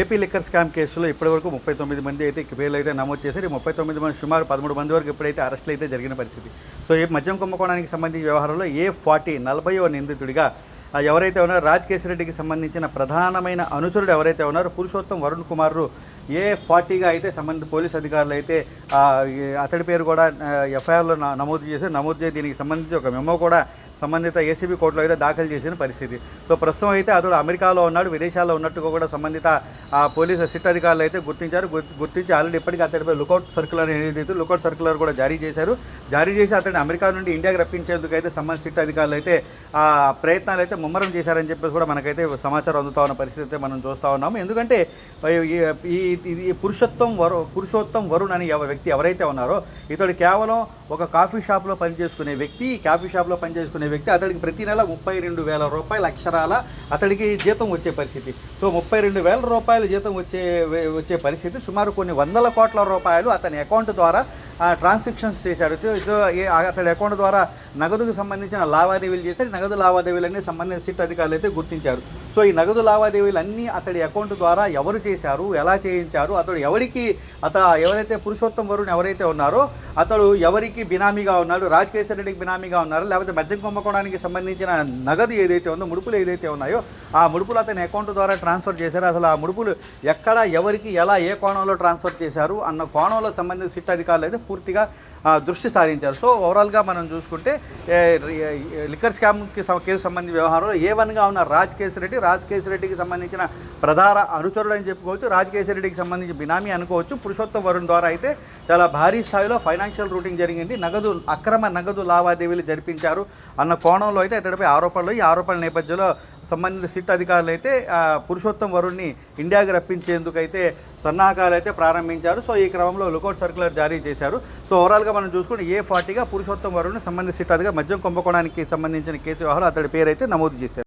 AP liquor scam కేసులో ఇప్పటివరకు ముప్పై తొమ్మిది మంది అయితే పేర్లు అయితే నమోదు చేశారు. ఈ ముప్పై తొమ్మిది మంది సుమారు పదమూడు మంది వరకు ఇప్పుడైతే అరెస్టులు అయితే జరిగిన పరిస్థితి. సో ఈ మద్యం కుంభకోణానికి సంబంధించిన వ్యవహారంలో ఏ ఫార్టీ నలభైవ నిందితుడిగా ఎవరైతే ఉన్నారో రాజ్ రెడ్డికి సంబంధించిన ప్రధానమైన అనుచరుడు ఎవరైతే ఉన్నారో పురుషోత్తం వరుణ్ కుమారు ఏ ఫార్టీగా అయితే సంబంధిత పోలీస్ అధికారులు అయితే అతడి పేరు కూడా ఎఫ్ఐఆర్లో నమోదు చేసి నమోదు చేసి దీనికి సంబంధించి ఒక మెమో కూడా సంబంధిత ఏసీబీ కోర్టులో అయితే దాఖలు చేసిన పరిస్థితి. సో ప్రస్తుతం అయితే అతడు అమెరికాలో ఉన్నాడు విదేశాల్లో ఉన్నట్టుగా కూడా సంబంధిత పోలీసు సిట్ అధికారులు అయితే గుర్తించారు. గుర్తించి ఆల్రెడీ ఇప్పటికీ అతడిపై లుకౌట్ సర్కులర్ అనేది లుకౌట్ సర్కులర్ కూడా జారీ చేశారు. జారీ చేసి అతడిని అమెరికా నుండి ఇండియాకి రప్పించేందుకు అయితే సంబంధిత సిట్ అధికారులు అయితే ఆ ప్రయత్నాలు అయితే ముమ్మరం చేశారని చెప్పేసి కూడా మనకైతే సమాచారం అందుతా ఉన్న పరిస్థితి అయితే మనం చూస్తూ ఉన్నాము. ఎందుకంటే ఈ- ఈ ఇది పురుషోత్తం వరు పురుషోత్తం వరుణ్ అని వ్యక్తి ఎవరైతే ఉన్నారో ఇతడు కేవలం ఒక కాఫీ షాప్లో పనిచేసుకునే వ్యక్తి కాఫీ షాప్లో పనిచేసుకునే వ్యక్తి అతడికి ప్రతి నెల ముప్పై రెండు వేల రూపాయల అక్షరాల అతడికి జీతం వచ్చే పరిస్థితి. సో ముప్పై రెండు వేల రూపాయల జీతం వచ్చే వచ్చే పరిస్థితి సుమారు కొన్ని వందల కోట్ల రూపాయలు అతని అకౌంట్ ద్వారా ట్రాన్సాక్షన్స్ చేశారు. అతడి అకౌంట్ ద్వారా నగదుకు సంబంధించిన లావాదేవీలు చేశారు. నగదు లావాదేవీలన్నీ సంబంధించిన సిట్ అధికారులు అయితే గుర్తించారు. సో ఈ నగదు లావాదేవీలు అన్నీ అతడి అకౌంట్ ద్వారా ఎవరు చేశారు? ఎలా చేయించారు? అతడు ఎవరికి అత ఎవరైతే పురుషోత్తం వరుణ్ ఎవరైతే ఉన్నారో అతడు ఎవరికి బినామీగా ఉన్నాడు? రాజకేశ్వర రెడ్డికి బినామీగా ఉన్నారో? లేకపోతే మద్యం కుంభకోణానికి సంబంధించిన నగదు ఏదైతే ఉందో ముడుపులు ఏదైతే ఉన్నాయో ఆ ముడుపులు అతని అకౌంట్ ద్వారా ట్రాన్స్ఫర్ చేశారు. అసలు ఆ ముడుపులు ఎక్కడ ఎవరికి ఎలా ఏ కోణంలో ట్రాన్స్ఫర్ చేశారు? అన్న కోణంలో సంబంధించిన సిట్ అధికారులు అయితే పూర్తిగా దృష్టి సారించారు. సో ఓవరాల్గా మనం చూసుకుంటే లిక్కర్ స్కామ్కి కేసు సంబంధించిన వ్యవహారంలో ఏ వన్గా ఉన్న రాజ్ కేసిరెడ్డి రాజ్ కేసిరెడ్డికి సంబంధించిన ప్రధాన అనుచరుడు అని చెప్పుకోవచ్చు. రాజ్ కేసిరెడ్డికి సంబంధించి బినామీ అనుకోవచ్చు. పురుషోత్తం వరుణ్ ద్వారా అయితే చాలా భారీ స్థాయిలో ఫైనాన్షియల్ రూటింగ్ జరిగింది. నగదు అక్రమ నగదు లావాదేవీలు జరిపించారు అన్న కోణంలో అయితే ఇతడిపై ఆరోపణలు ఈ ఆరోపణల నేపథ్యంలో సంబంధిత సిట్ అధికారులు అయితే పురుషోత్తం వరుణ్ని ఇండియాకి రప్పించేందుకైతే సన్నాహకాలు అయితే ప్రారంభించారు. సో ఈ క్రమంలో లుకౌట్ సర్కులర్ జారీ చేశారు. సో ఓవరాల్గా మనం చూసుకుంటే ఏ ఫార్టీగా పురుషోత్తం వరుణ్ సంబంధిత సిట్ మద్యం కుంభకోణానికి సంబంధించిన కేసు వ్యవహారం అతడి పేరు అయితే నమోదు చేశారు.